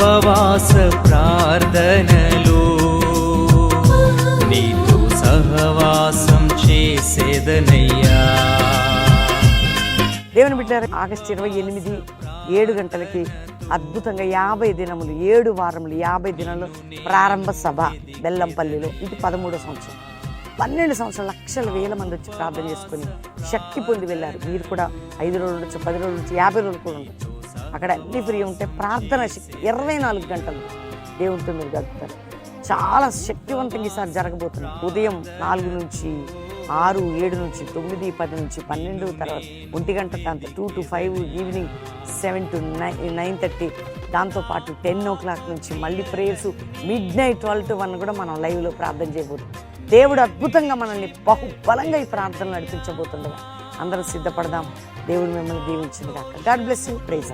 ఉపవాస ప్రార్థనలో. నీతో సహవాసం చేసేదనయ్యా. దేవుని బిడ్డారు ఆగస్టు ఇరవై ఎనిమిది ఏడు గంటలకి అద్భుతంగా యాభై దినములు ఏడు వారములు యాభై దినాలు ప్రారంభ సభ బెల్లంపల్లిలో. ఇది పదమూడో సంవత్సరం. పన్నెండు సంవత్సరాలు లక్షల వేల మంది వచ్చి ప్రార్థన చేసుకుని శక్తి పొంది వెళ్ళారు. మీరు కూడా ఐదు రోజులు నుంచి పది రోజులు నుంచి యాభై రోజులు కూడా ఉండొచ్చు. అక్కడ అన్ని ఫ్రీ ఉంటే ప్రార్థన శక్తి. ఇరవై నాలుగు గంటలు దేవునితో మీరు గడుపుతారు. చాలా శక్తివంతంగా ఈసారి జరగబోతుంది. ఉదయం నాలుగు నుంచి ఆరు ఏడు నుంచి తొమ్మిది పది నుంచి పన్నెండు తర్వాత ఒంటి గంట దాంతో two to five evening seven to nine nine thirty దాంతోపాటు టెన్ ఓ క్లాక్ నుంచి మళ్ళీ prayers midnight twelve to one కూడా మనం లైవ్లో ప్రార్థన చేయబోతున్నాం. దేవుడు అద్భుతంగా మనల్ని బహుబలంగా ఈ ప్రార్థనలు నడిపించబోతుండగా అందరం సిద్ధపడదాం. దేవుడు మిమ్మల్ని దీవించింది కాక. God bless you praise